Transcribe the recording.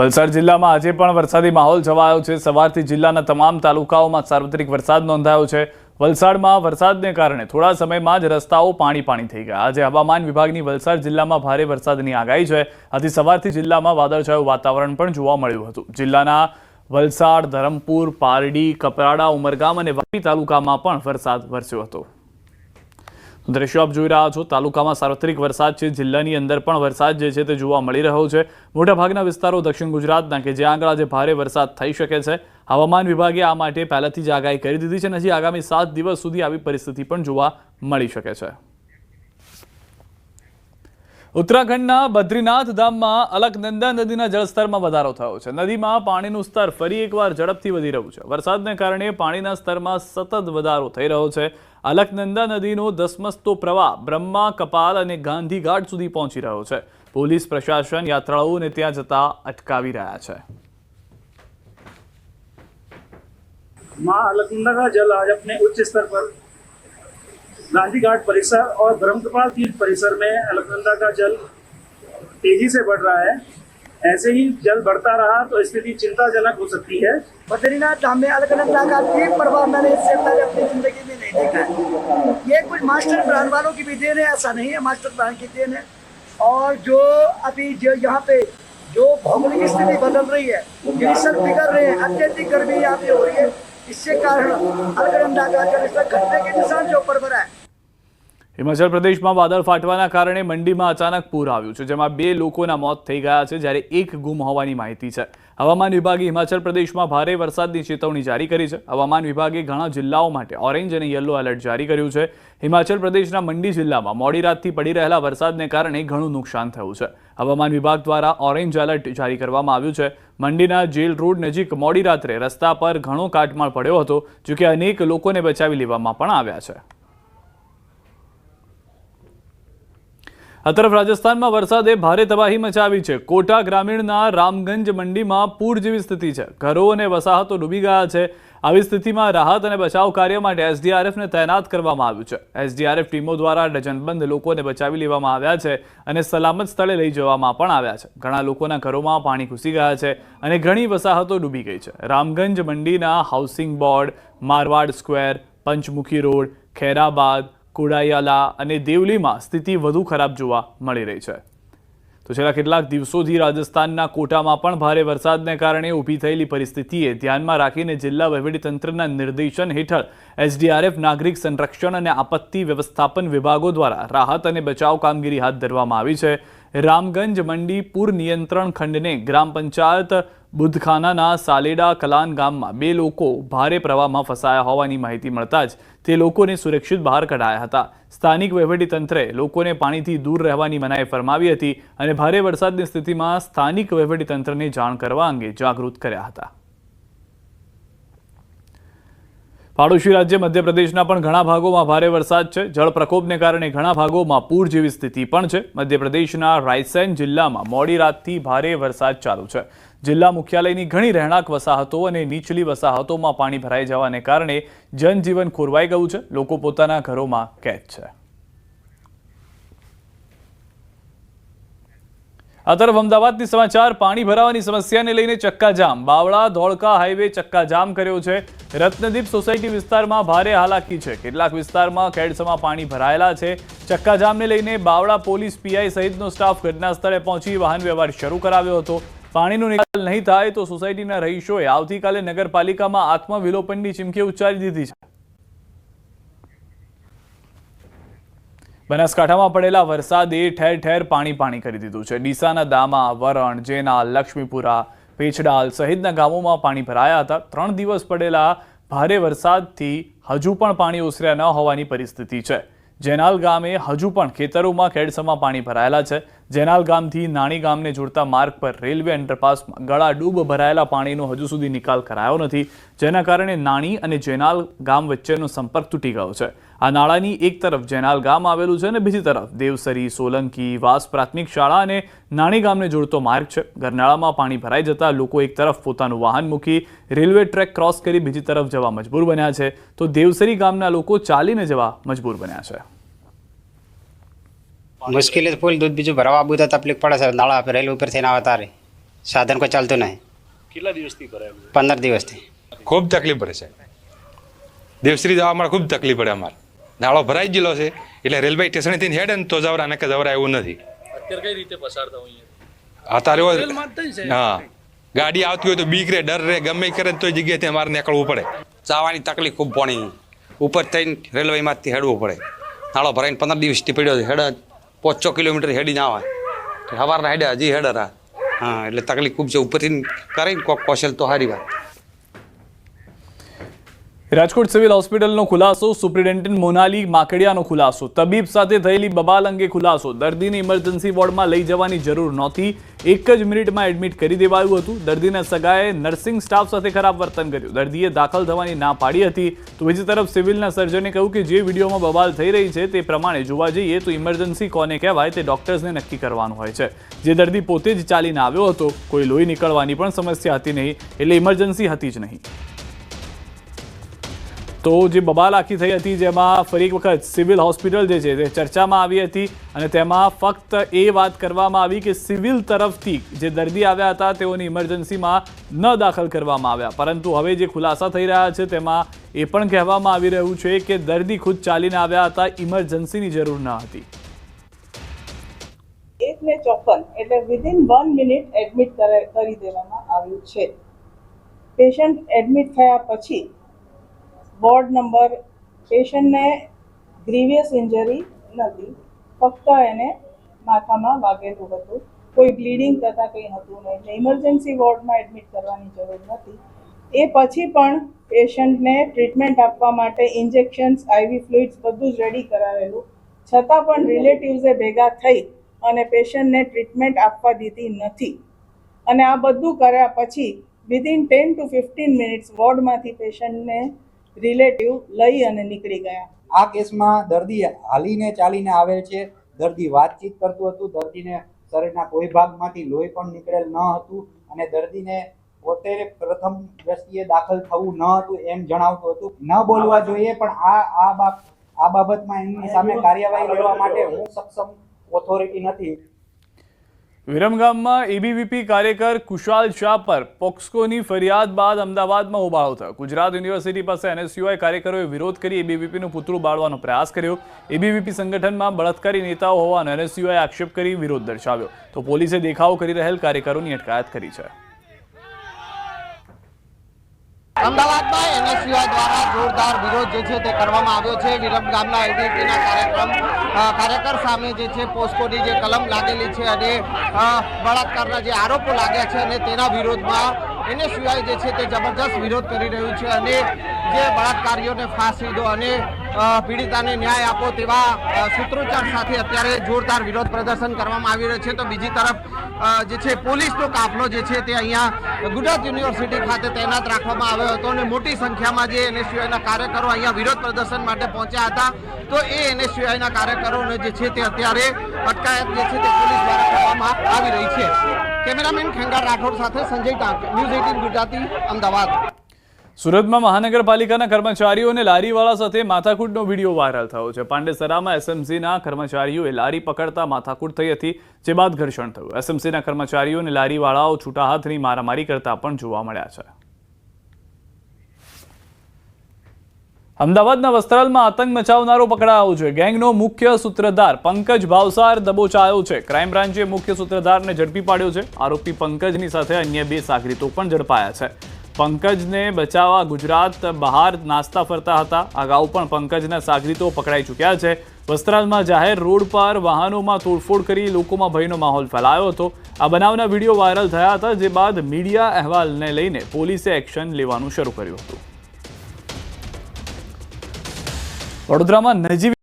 વલસાડ જિલ્લામાં આજે પણ વરસાદી માહોલ છવાયો છે. સવારથી જિલ્લાના તમામ તાલુકાઓમાં સાર્વત્રિક વરસાદ નોંધાયો છે. વલસાડમાં વરસાદને કારણે થોડા સમયમાં જ રસ્તાઓ પાણી પાણી થઈ ગયા. આજે હવામાન વિભાગની વલસાડ જિલ્લામાં ભારે વરસાદની આગાહી છે. આથી સવારથી જિલ્લામાં વાદળછાયું વાતાવરણ પણ જોવા મળ્યું હતું. જિલ્લાના વલસાડ, ધરમપુર, પારડી, કપરાડા, ઉમરગામ અને વાપી તાલુકામાં પણ વરસાદ વરસ્યો હતો. દ્રશ્યો આપ જોઈ રહ્યા છો. તાલુકામાં સાર્વત્રિક વરસાદ છે. જિલ્લાની અંદર પણ વરસાદ જે છે તે જોવા મળી રહ્યો છે. મોટાભાગના વિસ્તારો દક્ષિણ ગુજરાતના કે જ્યાં આગળ આજે ભારે વરસાદ થઈ શકે છે. હવામાન વિભાગે આ માટે પહેલાથી જ આગાહી કરી દીધી છે અને હજી આગામી સાત દિવસ સુધી આવી પરિસ્થિતિ પણ જોવા મળી શકે છે. ઉત્તરાખંડના બદ્રીનાથ ધામમાં અલકનંદા નદીના જળસ્તરમાં વધારો થયો છે નદીમાં પાણીનું સ્તર ફરી એકવાર ઝડપથી વધી રહ્યું છે વરસાદને કારણે પાણીના સ્તરમાં સતત વધારો થઈ રહ્યો છે અલકનંદા નદીનો ધસમસતો પ્રવાહ બ્રહ્મા કપાલ અને ગાંધીઘાટ સુધી પહોંચી રહ્યો છે પોલીસ પ્રશાસન યાત્રાળુઓને ત્યાં જતા અટકાવી રહ્યા છે माँ अलकनंदा का जल आज अपने उच्च स्तर पर गांधी घाट परिसर और ब्रह्मकपाल तीर्थ परिसर में अलकनंदा का जल तेज़ी से बढ़ रहा है। ऐसे ही जल बढ़ता रहा तो स्थिति चिंताजनक हो सकती है। बद्रीनाथ धाम में अलकनंदा का एक प्रभाव मैंने इससे पहले अपनी ज़िंदगी में नहीं देखा है। ये कुछ मास्टर प्लान वालों की भी देन है, ऐसा नहीं है, मास्टर प्लान की देन है। और जो अभी जो यहाँ पे जो भौगोलिक स्थिति बदल रही है ग्लेशियर पिघल रहे हैं, अत्यधिक गर्मी यहाँ पे हो रही है। इससे कारण अलकनंदा का जलस्तर घटने के निशान के ऊपर बना है। હિમાચલ પ્રદેશમાં વાદળ ફાટવાના કારણે મંડીમાં અચાનક પૂર આવ્યું છે, જેમાં બે લોકોના મોત થઈ ગયા છે, જ્યારે એક ગુમ હોવાની માહિતી છે. હવામાન વિભાગે હિમાચલ પ્રદેશમાં ભારે વરસાદની ચેતવણી જારી કરી છે. હવામાન વિભાગે ઘણા જિલ્લાઓ માટે ઓરેન્જ અને યલો એલર્ટ જારી કર્યું છે. હિમાચલ પ્રદેશના મંડી જિલ્લામાં મોડી રાતથી પડી રહેલા વરસાદને કારણે ઘણું નુકસાન થયું છે. હવામાન વિભાગ દ્વારા ઓરેન્જ એલર્ટ જારી કરવામાં આવ્યું છે. મંડીના જેલ રોડ નજીક મોડી રાત્રે રસ્તા પર ઘણો કાટમાળ પડ્યો હતો, જોકે અનેક લોકોને બચાવી લેવામાં પણ આવ્યા છે. આ તરફ રાજસ્થાનમાં વરસાદે ભારે તબાહી મચાવી છે. કોટા ગ્રામીણના રામગંજ મંડીમાં પૂર જેવી સ્થિતિ છે. ઘરો અને વસાહતો ડૂબી ગયા છે. આવી સ્થિતિમાં રાહત અને બચાવ કાર્ય માટે એસડીઆરએફને તૈનાત કરવામાં આવ્યું છે. એસડીઆરએફ ટીમો દ્વારા ડઝનબંધ લોકોને બચાવી લેવામાં આવ્યા છે અને સલામત સ્થળે લઈ જવામાં પણ આવ્યા છે. ઘણા લોકોના ઘરોમાં પાણી ઘૂસી ગયા છે અને ઘણી વસાહતો ડૂબી ગઈ છે. Ramganj મંડીના housing board, Marwar square, Panchmukhi road, Kherabad Kudayala અને દેવલીમાં સ્થિતિ વધુ ખરાબ જોવા મળી રહી છે. તો છેલ્લા કેટલાક દિવસોથી રાજસ્થાનના કોટામાં પણ ભારે વરસાદને કારણે ઊભી થયેલી પરિસ્થિતિએ ધ્યાનમાં રાખીને જિલ્લા વહીવટીતંત્રના નિર્દેશન હેઠળ એસડીઆરએફ, નાગરિક સંરક્ષણ અને આપત્તિ વ્યવસ્થાપન વિભાગો દ્વારા રાહત અને બચાવ કામગીરી હાથ ધરવામાં આવી છે. રામગંજ મંડી પૂર નિયંત્રણ ખંડને ગ્રામ પંચાયત બુધખાનાના સાલેડા કલાન ગામમાં બે લોકો ભારે પ્રવાહમાં ફસાયા હોવાની માહિતી મળતા જ તે લોકોને સુરક્ષિત બહાર કઢાયા હતા. સ્થાનિક વહીવટીતંત્રે લોકોને પાણીથી દૂર રહેવાની મનાઈ ફરમાવી હતી અને ભારે વરસાદની સ્થિતિમાં સ્થાનિક વહીવટીતંત્રને જાણ કરવા અંગે જાગૃત કર્યા હતા. પાડોશી રાજ્ય મધ્યપ્રદેશના પણ ઘણા ભાગોમાં ભારે વરસાદ છે. જળ પ્રકોપને કારણે ઘણા ભાગોમાં પૂર જેવી સ્થિતિ પણ છે. મધ્યપ્રદેશના રાયસેન જિલ્લામાં મોડી રાતથી ભારે વરસાદ ચાલુ છે. જિલ્લા મુખ્યાલયની ઘણી રહેણાંક વસાહતો અને નીચલી વસાહતોમાં પાણી ભરાઈ જવાને કારણે જનજીવન ખોરવાઈ ગયું છે. લોકો પોતાના ઘરોમાં કેદ છે. આ તરફ અમદાવાદની સમાચાર, પાણી ભરાવાની સમસ્યાને લઈને ચક્કાજામ. બાવળા, ધોળકા હાઈવે ચક્કાજામ કર્યો છે. રત્નદીપ સોસાયટી વિસ્તારમાં ભારે હાલાકી છે. કેટલાક વિસ્તારમાં ખેડસમાં પાણી ભરાયેલા છે. ચક્કાજામને લઈને બાવળા પોલીસ પીઆઈ સહિતનો સ્ટાફ ઘટના સ્થળે પહોંચી વાહન વ્યવહાર શરૂ કરાવ્યો હતો. પાણીનો નિકાલ નહીં થાય તો સોસાયટીના રહીશોએ આવતીકાલે નગરપાલિકામાં આત્મવિલોપનની ચીમકી ઉચ્ચારી દીધી છે. બનાસકાંઠામાં પડેલા વરસાદે ઠેર ઠેર પાણી પાણી કરી દીધું છે. ડીસાના દામા, વરણ જેનાલ લક્ષ્મીપુરા, પેછડાલ સહિતના ગામોમાં પાણી ભરાયા હતા. ત્રણ દિવસ પડેલા ભારે વરસાદથી હજુ પણ પાણી ઓસર્યા ન હોવાની પરિસ્થિતિ છે. જેનાલ ગામે હજુ પણ ખેતરોમાં ખેડસમાં પાણી ભરાયેલા છે. જેનાલ ગામથી નાની ગામને જોડતા માર્ગ પર રેલવે અંડરપાસમાં ગળા ડૂબ ભરાયેલા પાણીનો હજુ સુધી નિકાલ કરાયો નથી. જેના કારણે નાની અને જેનાલ ગામ વચ્ચેનો સંપર્ક તૂટી ગયો છે. આ નાળાની એક તરફ જેનાલ ગામ આવેલું છે અને બીજી તરફ દેવસરી સોલંકી વાસ પ્રાથમિક શાળા અને નાની ગામને જોડતો માર્ગ છે. ગરનાળામાં પાણી ભરાઈ જતા લોકો એક તરફ પોતાનું વાહન મૂકી રેલવે ટ્રેક ક્રોસ કરી બીજી તરફ જવા મજબૂર બન્યા છે. તો દેવસરી ગામના લોકો ચાલીને જવા મજબૂર બન્યા છે. મુશ્કેલી ફૂલ દૂધ બીજું ભરવા બધું તકલીફ પડે છે. નાળા રેલ રેલવે ઉપર થઈને આવતા રહે સાધન કોઈ ચાલતું નહીં. કેટલા દિવસથી ભરાયેલું પંદર દિવસથી. ખૂબ તકલીફ પડે છે. દેવશ્રી જવા અમારે ખૂબ તકલીફ પડે અમારે. નાળો ભરાઈ ગયેલો છે. એટલે રેલવે સ્ટેશનેથી હેડે ને તો જવરા ને જવરા એવું નથી. અત્યારે કઈ રીતે પસાર થવું અહીંયા? અત્યારે હા. ગાડી આવતી હોય તો બીક રે ડર રે ગમે કરે તો જગ્યાએ જગ્યાએથી અમારે નીકળવું પડે. ચાવાની તકલીફ ખૂબ પડી ઉપર થઈને રેલવેમાંથી હેડવું પડે. નાળો ભરાઈને પંદર દિવસથી પડ્યો છે હેડ પાંચ કિલોમીટર હેડી ના આવે. સવારના હેડે હજી હેડે રા હા એટલે તકલીફ ખૂબ છે. ઉપરથી કરીને કોક કોશલ તો સારી વાત. રાજકોટ સિવિલ હોસ્પિટલનો ખુલાસો, સુપ્રિન્ટેન્ડન્ટ મોનાલી માકડિયાનો ખુલાસો, તબીબ સાથે થયેલી બબાલ અંગે ખુલાસો, દર્દીને ઇમરજન્સી વોર્ડમાં લઈ જવાની જરૂર નહોતી. એક જ મિનિટમાં એડમિટ કરી દેવાયું હતું. દર્દીના સગાએ નર્સિંગ સ્ટાફ સાથે ખરાબ વર્તન કર્યું. દર્દીએ દાખલ થવાની ના પાડી હતી. તો બીજી તરફ સિવિલના સર્જને કહ્યું કે જે વિડીયોમાં બબાલ થઈ રહી છે તે પ્રમાણે જોવા જઈએ તો ઇમરજન્સી કોને કહેવાય તે ડોક્ટર્સને નક્કી કરવાનું હોય છે. જે દર્દી પોતે જ ચાલીને આવ્યો હતો, કોઈ લોહી નીકળવાની પણ સમસ્યા હતી નહીં, એટલે ઇમરજન્સી હતી જ નહીં. તો જે બબાલ આખી થઈ હતી, જેમાં ફરી એક વખત સિવિલ હોસ્પિટલ જે છે, તે ચર્ચામાં આવી હતી અને તેમાં ફક્ત એ વાત કરવામાં આવી કે સિવિલ તરફથી જે દર્દી આવ્યા હતા, તેઓની ઇમરજન્સીમાં ન દાખલ કરવામાં આવ્યા. પરંતુ હવે જે ખુલાસા થઈ રહ્યા છે, તેમાં એ પણ કહેવામાં આવી રહ્યું છે કે દર્દી ખુદ ચાલીને આવ્યા હતા, ઇમરજન્સીની જરૂર ન હતી. એકને ચોપન, એટલે વિધિન વન મિનિટ એડમિટ કરી દેવામાં આવ્યું છે. પેશન્ટ એડમિટ થયા પછી વોર્ડ નંબર પેશન્ટને ગ્રીવિયસ ઇન્જરી નથી. ફક્ત એને માથામાં વાગેલું હતું. કોઈ બ્લીડિંગ તથા કંઈ હતું નહીં. એટલે ઇમરજન્સી વોર્ડમાં એડમિટ કરવાની જરૂર નથી. એ પછી પણ પેશન્ટને ટ્રીટમેન્ટ આપવા માટે ઇન્જેક્શન્સ, આઈવી ફ્લુઇડ્સ બધું જ રેડી કરાવેલું. છતાં પણ રિલેટિવ્સે ભેગા થઈ અને પેશન્ટને ટ્રીટમેન્ટ આપવા દીધી નથી. અને આ બધું કર્યા પછી within ten to fifteen minutes વોર્ડમાંથી પેશન્ટને રિલેટિવ લઈ અને નીકળી ગયા. આ કેસમાં દર્દી હાલીને ચાલીને આવેલ છે. દર્દી વાતચીત કરતું હતું. દર્દીને શરીરના કોઈ ભાગમાંથી લોહી પણ નીકળેલ ન હતું અને દર્દીને પોતે પ્રથમ દ્રષ્ટિએ દાખલ થવું ન હતું એમ જણાવતું હતું. ન બોલવા જોઈએ પણ આ આ બાબ આ બાબતમાં એમની સામે કાર્યવાહી લેવા માટે હું સક્ષમ ઓથોરિટી નથી. વિરમગામમાં એબીવીપી કાર્યકર કુશાલ શાહ પર પોક્સકોની ફરિયાદ બાદ અમદાવાદમાં હોબાળો થયો. ગુજરાત યુનિવર્સિટી પાસે એનએસયુઆઈ કાર્યકરોએ વિરોધ કરી એબીવીપીનું પુતળું બાળવાનો પ્રયાસ કર્યો. એબીવીપી સંગઠનમાં બળાત્કારી નેતાઓ હોવાનો એનએસયુઆઈ આક્ષેપ કરી વિરોધ દર્શાવ્યો. તો પોલીસે દેખાવો કરી રહેલ કાર્યકરોની અટકાયત કરી છે. અમદાવાદમાં એનએસયુઆઈ દ્વારા જોરદાર વિરોધ જે છે તે કરવામાં આવ્યો છે. વિરમ ગામના એલડીપીના કાર્યક્રમ કાર્યકર સામે જે છે પોસ્કોની જે કલમ લાગેલી છે અને બળાત્કારના જે આરોપો લાગ્યા છે અને તેના વિરોધમાં એનએસયુઆઈ જે છે તે જબરજસ્ત વિરોધ કરી રહ્યું છે અને જે બળાત્કારીઓને ફાંસી દો અને પીડિતાને ન્યાય આપો તેવા સૂત્રોચ્ચાર સાથે અત્યારે જોરદાર વિરોધ પ્રદર્શન કરવામાં આવી રહ્યો છે. તો બીજી તરફ જે છે, પોલીસનો કાફલો જે છે તે અહીંયા ગુજરાત યુનિવર્સિટી ખાતે તૈનાત રાખવામાં આવ્યો હતો અને મોટી સંખ્યામાં જે એનએસયુઆઈના કાર્યકરો અહીંયા વિરોધ પ્રદર્શન માટે પહોંચ્યા હતા. તો એ એનએસયુઆઈના કાર્યકરોને જે છે તે અત્યારે અટકાયત જે છે તે પોલીસ દ્વારા કરવામાં આવી રહી છે. કેમેરામેન ખેંગાર રાઠોડ સાથે સંજય ટાંક, ન્યૂઝ એટીન ગુજરાતી, અમદાવાદ. સુરતમાં મહાનગરપાલિકાના કર્મચારીઓ અને લારીવાળા સાથે માથાકૂટનો વીડિયો વાયરલ થયો છે. પાંડેસરામાં એસએમસીના કર્મચારીઓએ લારી પકડતા માથાકૂટ થઈ હતી, જે બાદ ઘર્ષણ થયું. એસએમસીના કર્મચારીઓ અને લારીવાળાઓ છૂટા હાથની મારામારી કરતા પણ જોવા મળ્યા છે. અમદાવાદના વસ્ત્રાલમાં આતંક મચાવનારો પકડાયો છે. ગેંગનો મુખ્ય સૂત્રધાર પંકજ ભાવસાર દબોચાયો છે. ક્રાઇમ બ્રાન્ચે મુખ્ય સૂત્રધારને ઝડપી પાડ્યો છે. આરોપી પંકજની સાથે અન્ય બે સાગરીતો પણ ઝડપાયા છે. પંકજને બચાવવા ગુજરાત બહાર નાસ્તા ફરતા હતા. અગાઉ પણ પંકજના સાગરીતો પકડાઈ ચૂક્યા છે. વસ્ત્રાલમાં જાહેર રોડ પર વાહનોમાં તોડફોડ કરી લોકોમાં ભયનો માહોલ ફેલાયો હતો. આ બનાવના વીડિયો વાયરલ થયા હતા, જે બાદ મીડિયા અહેવાલને લઈને પોલીસે એક્શન લેવાનું શરૂ કર્યું હતું. વડોદરામાં નજીવી